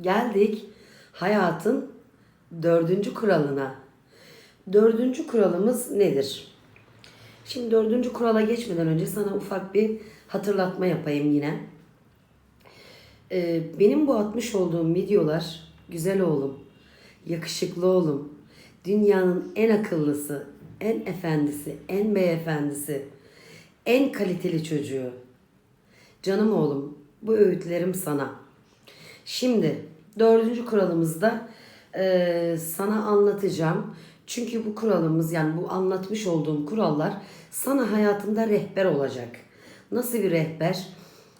Geldik hayatın dördüncü kuralına. Dördüncü kuralımız nedir? Şimdi dördüncü kurala geçmeden önce sana ufak bir hatırlatma yapayım yine. Ee, benim bu atmış olduğum videolar güzel oğlum, yakışıklı oğlum, dünyanın en akıllısı, en efendisi, en beyefendisi, en kaliteli çocuğu. Canım oğlum, bu öğütlerim sana. Şimdi dördüncü kuralımızda e, sana anlatacağım. Çünkü bu kuralımız yani bu anlatmış olduğum kurallar sana hayatında rehber olacak. Nasıl bir rehber?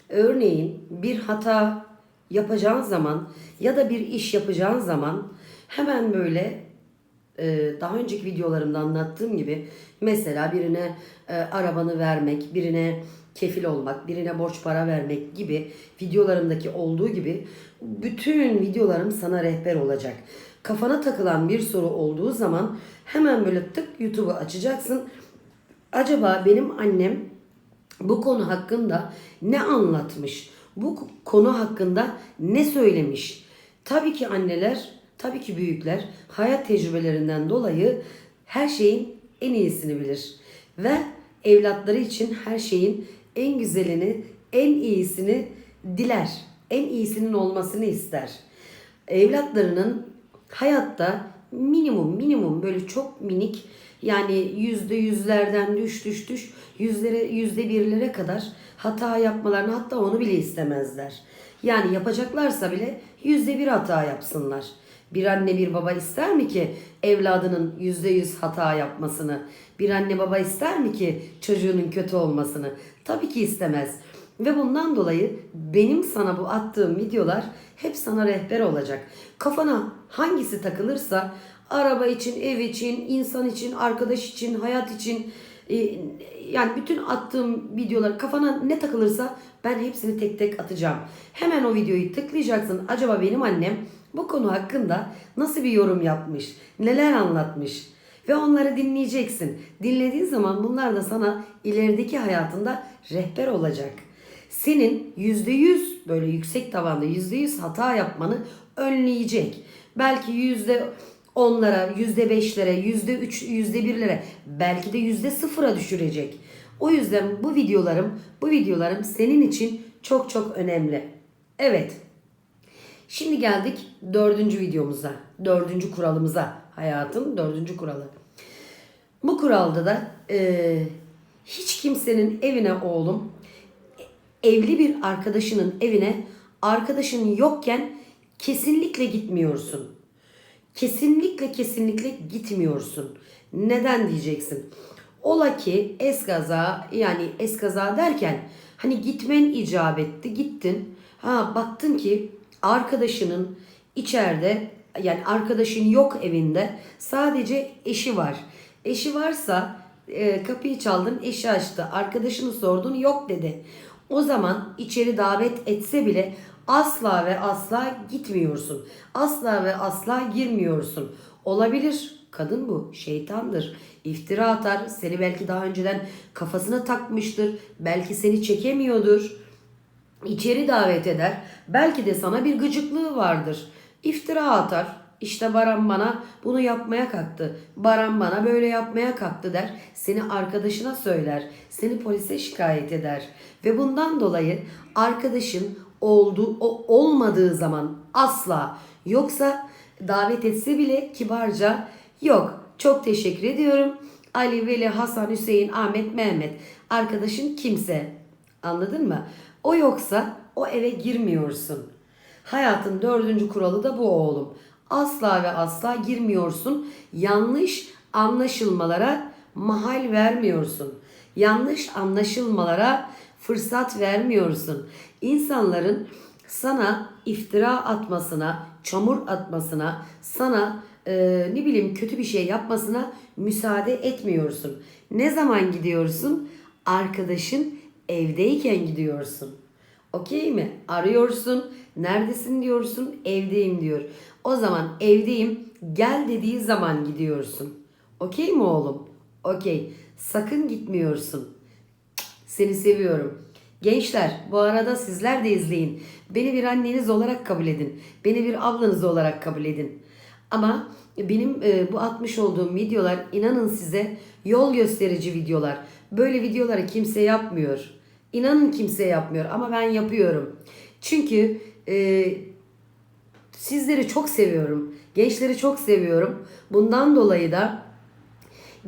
Örneğin bir hata yapacağın zaman ya da bir iş yapacağın zaman hemen böyle e, daha önceki videolarımda anlattığım gibi mesela birine e, arabanı vermek, birine kefil olmak, birine borç para vermek gibi videolarımdaki olduğu gibi bütün videolarım sana rehber olacak. Kafana takılan bir soru olduğu zaman hemen böyle tık YouTube'u açacaksın. Acaba benim annem bu konu hakkında ne anlatmış? Bu konu hakkında ne söylemiş? Tabii ki anneler, tabii ki büyükler hayat tecrübelerinden dolayı her şeyin en iyisini bilir. Ve evlatları için her şeyin en güzelini, en iyisini diler. En iyisinin olmasını ister. Evlatlarının hayatta minimum minimum böyle çok minik yani yüzde yüzlerden düş düş düş yüzlere yüzde birlere kadar hata yapmalarını hatta onu bile istemezler. Yani yapacaklarsa bile yüzde bir hata yapsınlar. Bir anne bir baba ister mi ki evladının yüzde yüz hata yapmasını? Bir anne baba ister mi ki çocuğunun kötü olmasını? Tabii ki istemez. Ve bundan dolayı benim sana bu attığım videolar hep sana rehber olacak. Kafana hangisi takılırsa araba için, ev için, insan için, arkadaş için, hayat için e, yani bütün attığım videolar kafana ne takılırsa ben hepsini tek tek atacağım. Hemen o videoyu tıklayacaksın. Acaba benim annem bu konu hakkında nasıl bir yorum yapmış? Neler anlatmış? Ve onları dinleyeceksin. Dinlediğin zaman bunlar da sana ilerideki hayatında rehber olacak. Senin yüzde yüz böyle yüksek tavanda yüzde yüz hata yapmanı önleyecek. Belki yüzde onlara, yüzde beşlere, yüzde üç, yüzde birlere, belki de yüzde sıfıra düşürecek. O yüzden bu videolarım, bu videolarım senin için çok çok önemli. Evet. Şimdi geldik dördüncü videomuza, dördüncü kuralımıza. Hayatın dördüncü kuralı. Bu kuralda da e, hiç kimsenin evine oğlum, evli bir arkadaşının evine arkadaşın yokken kesinlikle gitmiyorsun. Kesinlikle kesinlikle gitmiyorsun. Neden diyeceksin? Ola ki eskaza yani eskaza derken hani gitmen icap etti gittin. Ha baktın ki arkadaşının içeride yani arkadaşın yok evinde sadece eşi var. Eşi varsa e, kapıyı çaldın eşi açtı. Arkadaşını sordun yok dedi. O zaman içeri davet etse bile asla ve asla gitmiyorsun. Asla ve asla girmiyorsun. Olabilir. Kadın bu. Şeytandır. İftira atar. Seni belki daha önceden kafasına takmıştır. Belki seni çekemiyordur. İçeri davet eder. Belki de sana bir gıcıklığı vardır. İftira atar. İşte Baran bana bunu yapmaya kalktı. Baran bana böyle yapmaya kalktı der. Seni arkadaşına söyler. Seni polise şikayet eder. Ve bundan dolayı arkadaşın olduğu o olmadığı zaman asla yoksa davet etse bile kibarca yok çok teşekkür ediyorum. Ali, Veli, Hasan, Hüseyin, Ahmet, Mehmet arkadaşın kimse anladın mı? O yoksa o eve girmiyorsun. Hayatın dördüncü kuralı da bu oğlum. Asla ve asla girmiyorsun. Yanlış anlaşılmalara mahal vermiyorsun. Yanlış anlaşılmalara fırsat vermiyorsun. İnsanların sana iftira atmasına, çamur atmasına, sana e, ne bileyim kötü bir şey yapmasına müsaade etmiyorsun. Ne zaman gidiyorsun? Arkadaşın evdeyken gidiyorsun. Okey mi? Arıyorsun. Neredesin diyorsun. Evdeyim diyor. O zaman evdeyim. Gel dediği zaman gidiyorsun. Okey mi oğlum? Okey. Sakın gitmiyorsun. Seni seviyorum. Gençler bu arada sizler de izleyin. Beni bir anneniz olarak kabul edin. Beni bir ablanız olarak kabul edin. Ama benim e, bu atmış olduğum videolar inanın size yol gösterici videolar. Böyle videoları kimse yapmıyor. İnanın kimse yapmıyor ama ben yapıyorum. Çünkü e, sizleri çok seviyorum. Gençleri çok seviyorum. Bundan dolayı da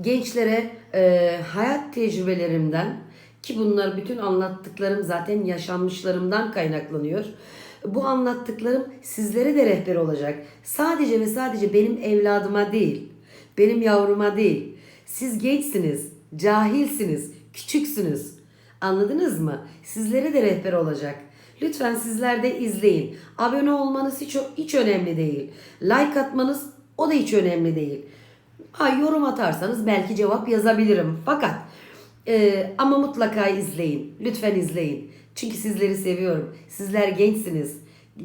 gençlere e, hayat tecrübelerimden ki bunlar bütün anlattıklarım zaten yaşanmışlarımdan kaynaklanıyor. Bu anlattıklarım sizlere de rehber olacak. Sadece ve sadece benim evladıma değil, benim yavruma değil. Siz gençsiniz, cahilsiniz, küçüksünüz. Anladınız mı? Sizlere de rehber olacak. Lütfen sizler de izleyin. Abone olmanız hiç, hiç önemli değil. Like atmanız o da hiç önemli değil. Ha, yorum atarsanız belki cevap yazabilirim. Fakat e, ama mutlaka izleyin. Lütfen izleyin. Çünkü sizleri seviyorum. Sizler gençsiniz.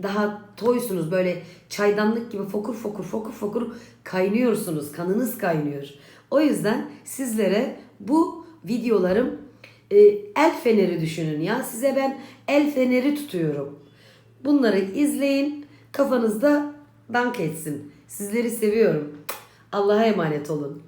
Daha toysunuz böyle çaydanlık gibi fokur fokur fokur fokur kaynıyorsunuz. Kanınız kaynıyor. O yüzden sizlere bu videolarım e, el feneri düşünün ya. Size ben el feneri tutuyorum. Bunları izleyin. Kafanızda dank etsin. Sizleri seviyorum. Allah'a emanet olun.